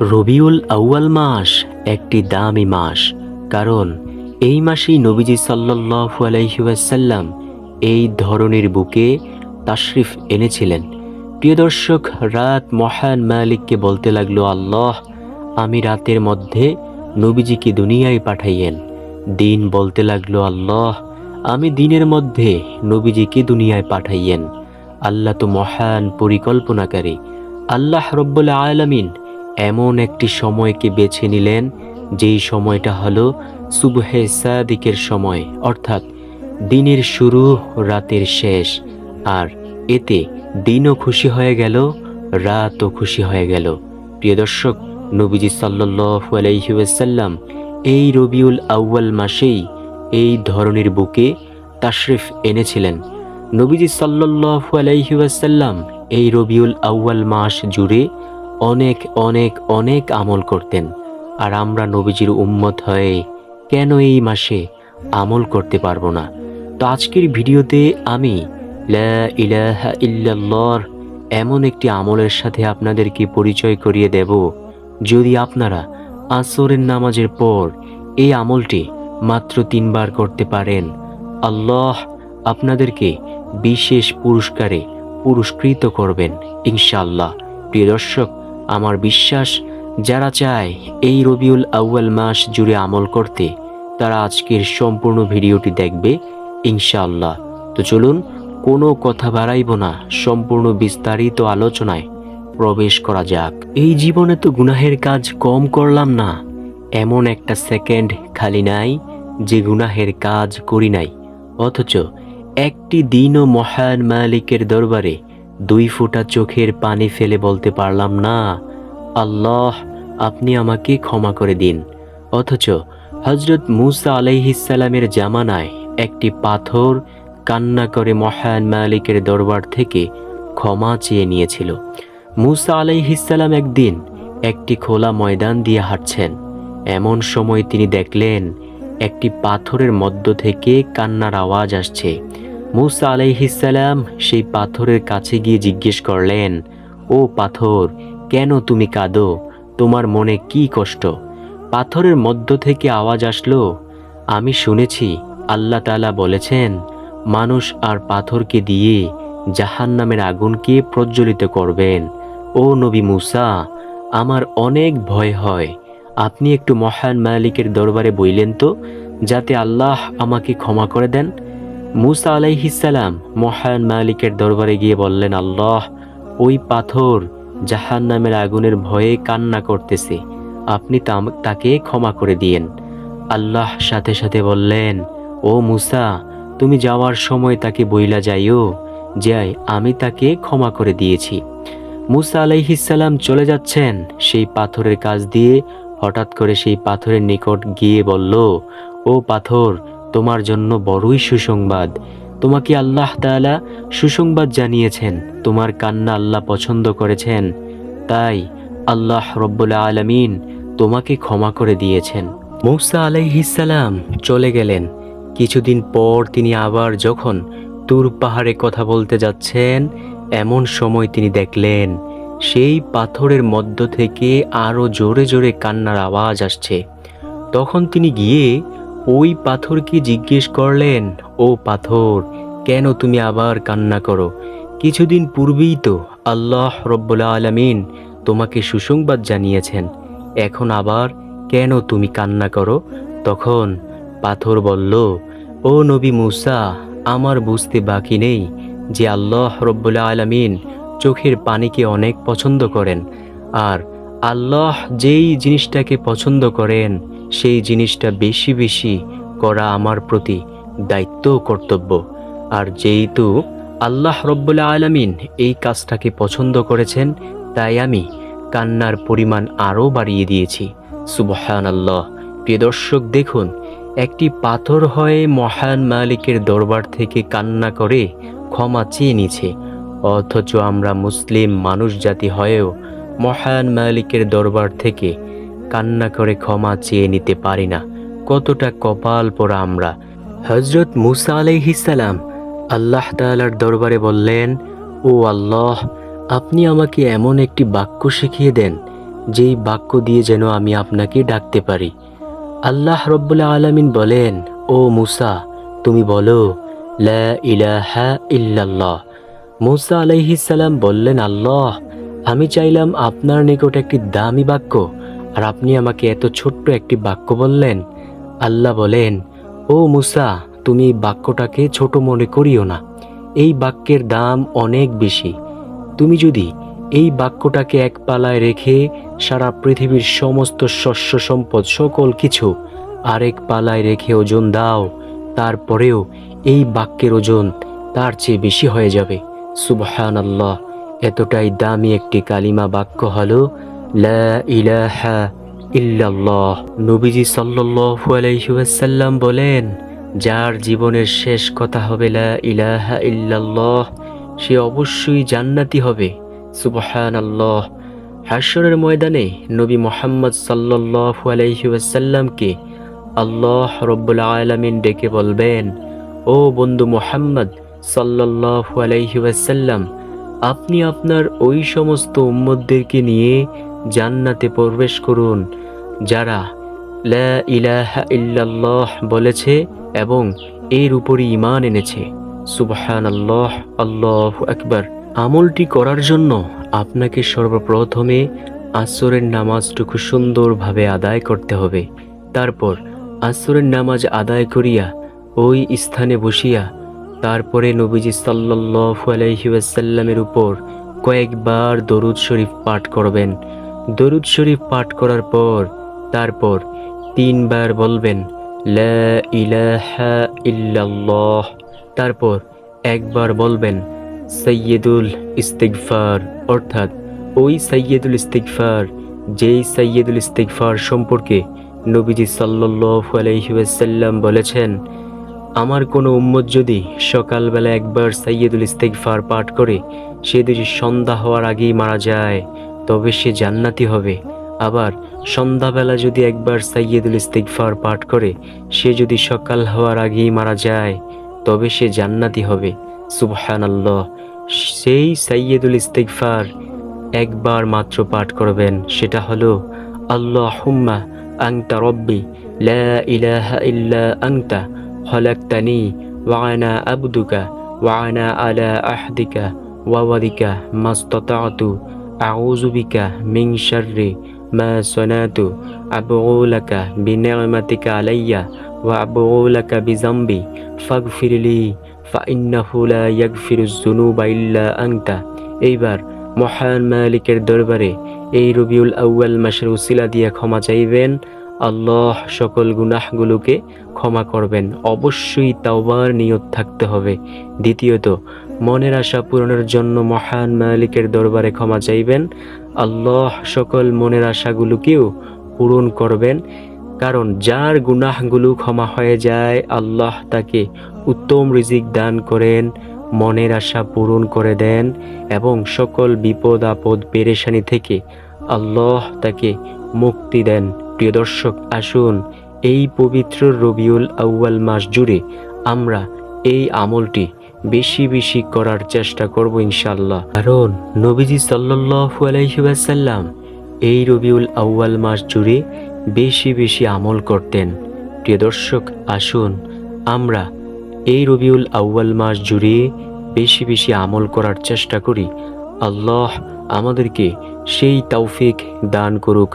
রবিউল আউয়াল মাস একটি দামি মাস, কারণ এই মাসেই নবীজি সাল্লাল্লাহু আলাইহি ওয়াসাল্লাম এই ধরনের বুকে তাশরিফ এনেছিলেন। প্রিয় দর্শক, রাত মহান মালিককে বলতে লাগল, আল্লাহ, আমি রাতের মধ্যে নবীজিকে দুনিয়ায় পাঠাইয়েন। দিন বলতে লাগল, আল্লাহ, আমি দিনের মধ্যে নবীজিকে দুনিয়ায় পাঠাইয়েন। আল্লাহ তো মহান পরিকল্পনাকারী। আল্লাহ রব্বুল আলামিন এমন একটি সময়কে বেছে নিলেন, যেই সময়টা হলো সুবহে সাদিকের সময়, অর্থাৎ দিনের শুরু, রাতের শেষ। আর এতে দিনও খুশি হয়ে গেল, রাতও খুশি হয়ে গেল। প্রিয় দর্শক, নবীজি সাল্লাল্লাহু আলাইহি ওয়াসাল্লাম এই রবিউল আউয়াল মাসেই এই ধরনের বুকে তাশরিফ এনেছিলেন। নবীজি সাল্লাল্লাহু আলাইহি ওয়াসাল্লাম এই রবিউল আউয়াল মাস জুড়ে অনেক অনেক অনেক আমল করতেন। আর আমরা নবীজির উম্মত হয়ে কেন এই মাসে আমল করতে পারব না? তো আজকের ভিডিওতে আমি ইল্লাল্লাহর এমন একটি আমলের সাথে আপনাদেরকে পরিচয় করিয়ে দেব। যদি আপনারা আসরের নামাজের পর এই আমলটি মাত্র তিনবার করতে পারেন, আল্লাহ আপনাদেরকে বিশেষ পুরস্কারে পুরস্কৃত করবেন, ইনশাআল্লাহ। প্রিয় দর্শক আমার বিশ্বাস, যারা চায় এই রবিউল আউয়াল মাস জুড়ে আমল করতে, তারা আজকের সম্পূর্ণ ভিডিওটি দেখবে, ইনশাআল্লাহ। তো চলুন, কোনো কথা বাড়াইব না, সম্পূর্ণ বিস্তারিত আলোচনায় প্রবেশ করা যাক। এই জীবনে তো গুনাহের কাজ কম করলাম না। এমন একটা সেকেন্ড খালি নাই, যে গুনাহের কাজ করি নাই। অথচ একটি দিনও মহান মালিকের দরবারে দুই ফোঁটা চোখের পানি ফেলে বলতে পারলাম, না, আল্লাহ, আপনি আমাকে ক্ষমা করে দিন। অথচ হজরত মুসা আলাইহিসালামের জামানায় একটি পাথর কান্না করে মহান মালিকের দরবার থেকে ক্ষমা চেয়ে নিয়েছিল। মুসা আলাইহিসাল্লাম একদিন একটি খোলা ময়দান দিয়ে হাঁটছেন। এমন সময় তিনি দেখলেন, একটি পাথরের মধ্য থেকে কান্নার আওয়াজ আসছে। মুসা আলাইহিসাল্লাম সেই পাথরের কাছে গিয়ে জিজ্ঞেস করলেন, ও পাথর, কেন তুমি কাঁদো? তোমার মনে কি কষ্ট? পাথরের মধ্য থেকে আওয়াজ আসলো। আমি শুনেছি, আল্লাহ তালা বলেছেন, মানুষ আর পাথরকে দিয়ে জাহান নামের আগুনকে প্রজ্বলিত করবেন। ও নবী মুসা, আমার অনেক ভয় হয়। আপনি একটু মহান মালিকের দরবারে বইলেন তো, যাতে আল্লাহ আমাকে ক্ষমা করে দেন। মুসা আলাইহিসাল্লাম মহান মালিকের দরবারে গিয়ে বললেন, আল্লাহ, ওই পাথর জাহান নামের আগুনের ভয়ে কান্না করতেছে। আপনি তাকে ক্ষমা করে দিয়েন। আল্লাহ সাথে সাথে বললেন, ও মুসা, তুমি যাওয়ার সময় তাকে বইলা যাইও, যাই, আমি তাকে ক্ষমা করে দিয়েছি। মুসা আলাইহিসাল্লাম চলে যাচ্ছেন, সেই পাথরের কাজ দিয়ে হঠাৎ করে সেই পাথরের নিকট গিয়ে বলল, ও পাথর তোমার জন্য বড়ই সুসংবাদ। তোমাকে আল্লাহ তাআলা সুসংবাদ জানিয়েছেন, তোমার কান্না আল্লাহ পছন্দ করেছেন। তাই আল্লাহ রব্বুল আলামিন তোমাকে ক্ষমা করে দিয়েছেন। মৌসা আলাইহিসাল্লাম চলে গেলেন। কিছুদিন পর তিনি আবার যখন তুর পাহাড়ে কথা বলতে যাচ্ছেন, এমন সময় তিনি দেখলেন, সেই পাথরের মধ্য থেকে আরও জোরে জোরে কান্নার আওয়াজ আসছে। তখন তিনি গিয়ে ওই পাথরকে জিজ্ঞেস করলেন? ও পাথর, কেন তুমি আবার কান্না করো? কিছুদিন পূর্বেই তো আল্লাহ রব্বুল আলামিন তোমাকে সুসংবাদ জানিয়েছেন। এখন আবার কেন তুমি কান্না করো? তখন পাথর বলল, ও নবী মুসা, আমার বুঝতে বাকি নেই যে আল্লাহ রব্বুল আলামিন চোখের পানিকে অনেক পছন্দ করেন। আর আল্লাহ যেই জিনিসটাকে পছন্দ করেন, সেই জিনিসটা বেশি বেশি করা আমার প্রতি দায়িত্ব কর্তব্য। আর যেহেতু আল্লাহ রব্বুল আলামিন এই কাজটাকে পছন্দ করেছেন, তাই আমি কান্নার পরিমাণ আরও বাড়িয়ে দিয়েছি। সুবহান আল্লাহ প্রিয় দর্শক, দেখুন, একটি পাথর হয়ে মহান মালিকের দরবার থেকে কান্না করে ক্ষমা চেয়ে নিছে অথচ আমরা মুসলিম মানুষ জাতি হয়েও মহান মালিকের দরবার থেকে কান্না করে ক্ষমা চেয়ে নিতে পারি না। কতটা কপাল পোড়া আমরা। হজরত মুসা আলাইহিসালাম আল্লাহ তাআলার দরবারে বললেন, ও আল্লাহ, আপনি আমাকে এমন একটি বাক্য শিখিয়ে দেন, যেই বাক্য দিয়ে যেন আমি আপনাকে ডাকতে পারি। আল্লাহ রব্বুল্লা আলামিন বলেন, ও মুসা, তুমি বলো ইলাহা ইল্লাল্লাহ। মুসা আলাইহিসাল্লাম বললেন, আল্লাহ আমি চাইলাম আপনার নিকট একটি দামি বাক্য, আর আপনি আমাকে এত ছোট্ট একটি বাক্য বললেন। আল্লাহ বলেন, ও মুসা, তুমি এই বাক্যটাকে ছোট মনে করিও না। এই বাক্যের দাম অনেক বেশি। তুমি যদি এই বাক্যটাকে এক পালায় রেখে সারা পৃথিবীর সমস্ত শস্য সম্পদ, সকল কিছু আরেক পালায় রেখে ওজন দাও, তারপরেও এই বাক্যের ওজন তার চেয়ে বেশি হয়ে যাবে। সুবহান আল্লাহ এতটাই দামি একটি কালিমা বাক্য হলো ইলাহা নবীজি আলাইহি বলেন, যার জীবনের শেষ কথা হবে লা ইলাহা ইল্লাল্লাহ, সে অবশ্যই জান্নাতি হবে। সুবহান আল্লাহ হাসরের ময়দানে নবী মোহাম্মদ সাল্লাল্লাহু আলাইহি ওয়াসাল্লামকে আল্লাহ রব্বুল আলামিন ডেকে বলবেন, ও বন্ধু মোহাম্মদ সাল্লাল্লাহু আলাইহি ওয়াসাল্লাম আপনি আপনার ওই সমস্ত উম্মতদেরকে নিয়ে জান্নাতে প্রবেশ করুন, যারা ইলাহা ইল্লাল্লাহ বলেছে এবং এর উপরই ঈমান এনেছে। সুবহান আল্লাহ আল্লাহ আকবার। আমলটি করার জন্য আপনাকে সর্বপ্রথমে আসরের নামাজটুকু সুন্দরভাবে আদায় করতে হবে। তারপর আসরের নামাজ আদায় করিয়া ওই স্থানে বসিয়া তারপরে নবীজি সাল্লাল্লাহু আলাইহি ওয়াসাল্লামের উপর কয়েকবার দরুদ শরীফ পাঠ করবেন। দরুদ শরীফ পাঠ করার পর তারপর তিনবার বলবেন ইল্লাল্লাহ। তারপর একবার বলবেন সৈয়দুল ইস্তিকফার অর্থাৎ ওই সৈয়দুল ইস্তিগফার, যেই সৈয়দুল ইস্তিগফার সম্পর্কে নবীজি সাল্লাল্লাহু আলাইহি ওয়াসাল্লাম বলেছেন আমার কোনো উম্মত যদি সকালবেলা একবার সৈয়দুল ইস্তিগফার পাঠ করে, সে যদি সন্ধ্যা হওয়ার আগেই মারা যায়, তবে সে জান্নাতি হবে। আবার সন্ধ্যাবেলা যদি একবার সৈয়দুল ইস্তিগফার পাঠ করে, সে যদি সকাল হওয়ার আগেই মারা যায়, তবে সে জান্নাতি হবে। সুবহানাল্লাহ। সেই সৈয়দুল ইস্তিগফার একবার মাত্র পাঠ করবেন, সেটা হলো আল্লাহ হুম্মা আংতা রব্বি, লা ইলাহা ইল্লা আংতা হলাক্তানি ওয়ানা আবদুকা ওয়ানা আলা আহদিকা ওয়াওয়াদিকা মাস্ততাতু আউজুবিকা মিং শাররি মা সনাতু আবউলাকা বিনিয়মাতিকা আলাইয়া ওয়া আবউলাকা বিজাম্বি ফাগফিরলি ফাইন্নাহু লা ইয়াগফিরুজ যুনুবা ইল্লা আনতা এইবার মহান মালিকের দরবারে এই রবিউল আউয়াল মাসের উসিলা দিয়ে ক্ষমা চাইবেন। আল্লাহ সকল গুনাহগুলোকে ক্ষমা করবেন। অবশ্যই তাওবার নিয়ত থাকতে হবে। দ্বিতীয়ত, মনের আশা পূরণের জন্য মহান মালিকের দরবারে ক্ষমা চাইবেন। আল্লাহ সকল মনের আশাগুলোকেও পূরণ করবেন। কারণ যার গুনাহগুলো ক্ষমা হয়ে যায়, আল্লাহ তাকে উত্তম রিজিক দান করেন, মনের আশা পূরণ করে দেন এবং সকল বিপদ আপদ পেরেশানি থেকে আল্লাহ তাকে মুক্তি দেন। প্রিয় দর্শক, আসুন এই পবিত্র রবিউল আউয়াল মাস জুড়ে আমরা এই আমলটি বেশি বেশি করার চেষ্টা করব ইনশাল্লাহ কারণ নবীজি সাল্লাল্লাহু আলাইহি ওয়াসাল্লাম এই রবিউল আউয়াল মাস জুড়ে বেশি বেশি আমল করতেন। প্রিয় দর্শক, আসুন আমরা এই রবিউল আউয়াল মাস জুড়ে বেশি বেশি আমল করার চেষ্টা করি। আল্লাহ আমাদেরকে সেই তৌফিক দান করুক